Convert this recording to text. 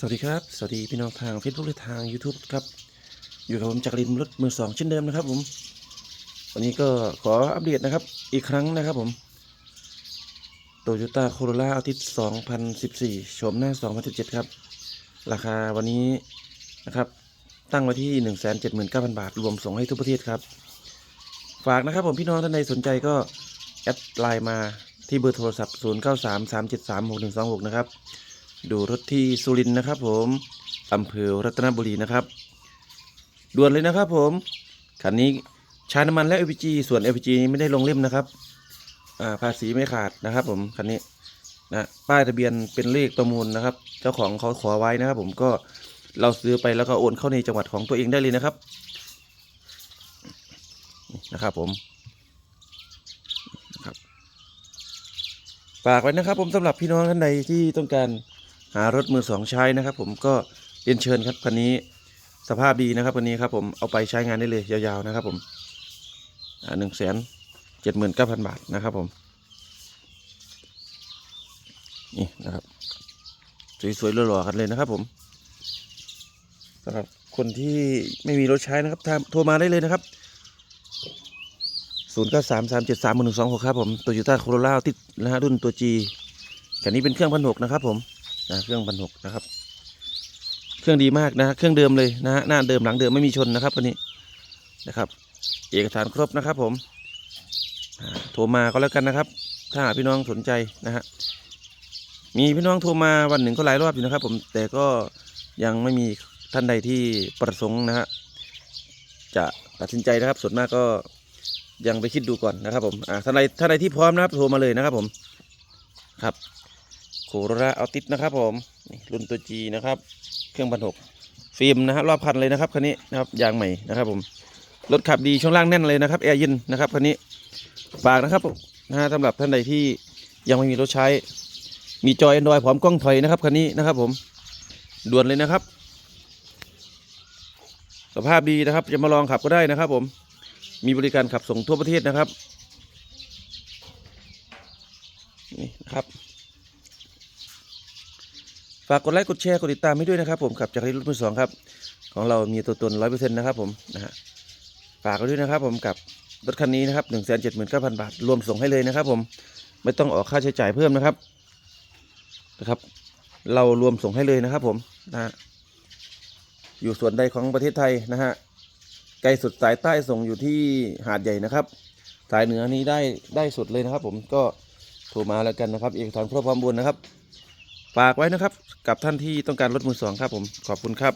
สวัสดีครับ สวัสดีพี่น้องทางเฟซบุ๊กและทาง YouTube ครับ อยู่กับผมจักรินรถมือสองเช่นเดิมนะครับผม วันนี้ก็ขออัปเดตนะครับ อีกครั้งนะครับผมโตโยต้าโคโรล่าอาทิตย์2014 โฉมหน้า 2017 ครับ ราคาวันนี้นะครับ ตั้งไว้ที่ 179,000 บาท รวมส่งให้ทุกประเทศครับ ฝากนะครับผมพี่น้องท่านใดสนใจก็ แอดไลน์มาที่เบอร์โทรศัพท์ 0933736126 นะครับ ดูรถที่สุรินทร์นะครับผมอำเภอรัตนบุรีนะครับ ด่วนเลยนะครับผมคันนี้ใช้น้ำมันและ LPG ส่วน LPG นี้ไม่ได้ลงเล่มนะครับภาษีไม่ขาดนะครับ ผมคันนี้นะป้ายทะเบียนเป็นเลขประมูลนะครับ เจ้าของเขาขอไว้นะครับ ผมก็เราซื้อไปแล้วก็โอนเข้าในจังหวัดของตัวเองได้เลยนะครับนะครับผมนะครับฝากไว้นะครับ ผมสำหรับพี่น้องท่านใดที่ต้องการ หารถมือสองใช้นะครับ ผมก็เรียนเชิญครับคันนี้สภาพดีนะครับคันนี้ครับผมเอาไปใช้งานได้เลยยาวๆนะครับผมหนึ่งแสนเจ็ดหมื่นเก้าพันบาทนะครับผมนี่นะครับสวยๆหล่อๆกันเลยนะครับผมสำหรับคนที่ไม่มีรถใช้นะครับโทรมาได้เลยนะครับศูนย์เก้าสามสามเจ็ดสามหนึ่งสองหกครับผมโตโยต้าโคโรล่าติดนะฮะรุ่นตัว G คันนี้เป็นเครื่องพันหกนะครับผม นะเครื่องพันหกนะครับ เครื่องดีมากนะเครื่องเดิมเลยนะฮะหน้าเดิมหลังเดิมไม่มีชนนะครับวันนี้นะครับ เอกสารครบนะครับ ผมโทรมาก็แล้วกันนะครับ ถ้าพี่น้องสนใจนะฮะมีพี่น้องโทรมาวันหนึ่งก็หลายรอบอยู่นะครับ ผมแต่ก็ยังไม่มีท่านใดที่ประสงค์นะฮะจะตัดสินใจนะครับ ส่วนมากก็ยังไปคิดดูก่อนนะครับ ผมอ่าท่านใดท่านใดที่พร้อมนะครับโทรมาเลยนะครับ ผมครับ โคโรราเอาติดนะครับผมนี่รุ่นตัว G นะครับ เครื่องพันหกฟิล์มนะฮะรอบคันเลยนะครับคันนี้นะครับยางใหม่นะครับผมรถขับดีช่วงล่างแน่นเลยนะครับแอร์เย็นนะครับคันนี้ฝากนะครับนะฮะสำหรับท่านใดที่ยังไม่มีรถใช้ มีจอย Android พร้อมกล้องถอยนะครับคันนี้นะครับผมด่วนเลยนะครับ สภาพดีนะครับ จะมาลองขับก็ได้นะครับผมมีบริการขับส่งทั่วประเทศนะครับนี่นะครับ ฝากกดไลค์กดแชร์กดติดตามให้ด้วยนะครับผมขับจากรถมือสองครับ ของเรามีตัวตนร้อยเปอร์เซ็นต์นะครับผมนะฮะฝากไว้ด้วยนะครับผมกับรถคันนี้นะครับหนึ่งแสนเจ็ดหมื่นเก้าพันบาท รวมส่งให้เลยนะครับผมไม่ต้องออกค่าใช้จ่ายเพิ่มนะครับนะครับ เรารวมส่งให้เลยนะครับผมนะฮะอยู่ส่วนใดของประเทศไทยนะฮะไกลสุดสายใต้ส่งอยู่ที่หาดใหญ่นะครับ สายเหนือนี้ได้ได้สุดเลยนะครับ ผมก็โทรมาแล้วกันนะครับ เอกสารครบพร้อมบุญนะครับ ฝากไว้นะครับ กับท่านที่ต้องการรถมือสองครับผมขอบคุณครับ